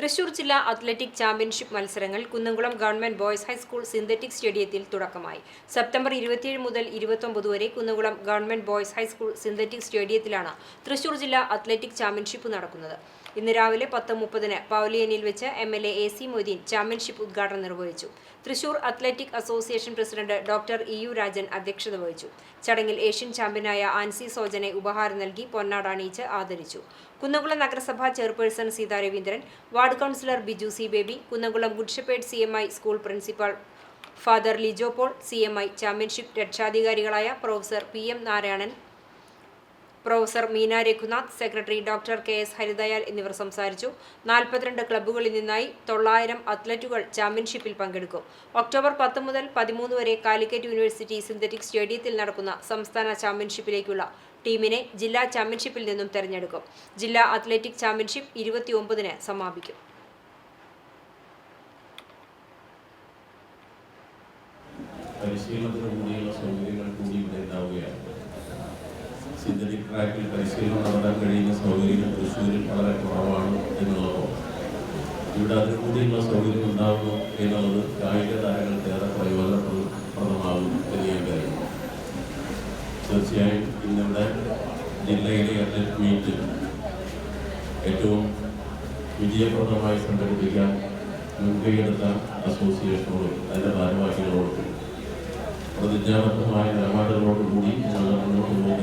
തൃശൂർ ജില്ലാ athletic championship മത്സരങ്ങൾ Kunnamkulam government boys high school synthetic സ്റ്റേഡിയത്തിൽ തുടക്കമായി. സെപ്റ്റംബർ ഇരുപത്തിയേഴ് മുതൽ ഇരുപത്തൊമ്പത് വരെ Kunnamkulam government boys high school synthetic സ്റ്റേഡിയത്തിലാണ് തൃശൂർ ജില്ലാ അത്ലറ്റിക് ചാമ്പ്യൻഷിപ്പ് നടക്കുന്നത്. ഇന്ന് രാവിലെ പത്ത് മുപ്പതിന് പൗലിയനിൽ വെച്ച് M L A A C Moideen championship ഉദ്ഘാടനം നിർവഹിച്ചു. Thrissur athletic association president doctor E U Rajan അധ്യക്ഷത വഹിച്ചു. ചടങ്ങിൽ ഏഷ്യൻ ചാമ്പ്യനായ ആൻസി സോജനെ ഉപഹാരം നൽകി പൊന്നാട അണിയിച്ച് ആദരിച്ചു. കുന്നംകുളം നഗരസഭാ chairperson Seetha Ravindran ward councillor Biju C Baby Kunnamkulam Good Shepherd C M I school principal father Lijo Paul C M I championship രക്ഷാധികാരികളായ professor P M Narayanan professor Meena Raghunath secretary doctor K S Haridayal എന്നിവർ സംസാരിച്ചു. നാൽപ്പത്തിരണ്ട് ക്ലബ്ബുകളിൽ നിന്നായി തൊള്ളായിരം അത്ലറ്റുകൾ ചാമ്പ്യൻഷിപ്പിൽ പങ്കെടുക്കും. October പത്ത് മുതൽ പതിമൂന്ന് വരെ കാലിക്കറ്റ് യൂണിവേഴ്സിറ്റി സിന്തറ്റിക് സ്റ്റേഡിയത്തിൽ നടക്കുന്ന സംസ്ഥാന ചാമ്പ്യൻഷിപ്പിലേക്കുള്ള ടീമിനെ ജില്ലാ ചാമ്പ്യൻഷിപ്പിൽ നിന്നും തെരഞ്ഞെടുക്കും. ജില്ലാ അത്ലറ്റിക് ചാമ്പ്യൻഷിപ്പ് ഇരുപത്തിയൊമ്പതിന് സമാപിക്കും. പരിശീലനത്തിന് കൂടിയുള്ള സൗകര്യങ്ങൾ കൂടി ഇവിടെ ഉണ്ടാവുകയാണ്. സിന്തറ്റിക് ട്രാക്കിൽ പരിശീലനം നടത്താൻ കഴിയുന്ന സൗകര്യങ്ങൾ തൃശ്ശൂരിൽ വളരെ കുറവാണ് എന്നുള്ളതോ ഇവിടെ അതിൽ കൂടിയുള്ള സൗകര്യം ഉണ്ടാകുന്നു എന്നുള്ളത് കായിക താരങ്ങൾക്ക് ഏറെ തീർച്ചയായും ഇന്നിവിടെ ജില്ലയിലെ അത്ലറ്റ് മീറ്റ് ഏറ്റവും വിജയപ്രദമായി സംഘടിപ്പിക്കാൻ മുൻകൈയെടുത്ത അസോസിയേഷനോടും അതിന്റെ ഭാരവാഹികളോടും പ്രതിജ്ഞാബദ്ധമായ നിലപാടുകളോടുകൂടി ഞങ്ങൾ മുന്നോട്ട് പോകും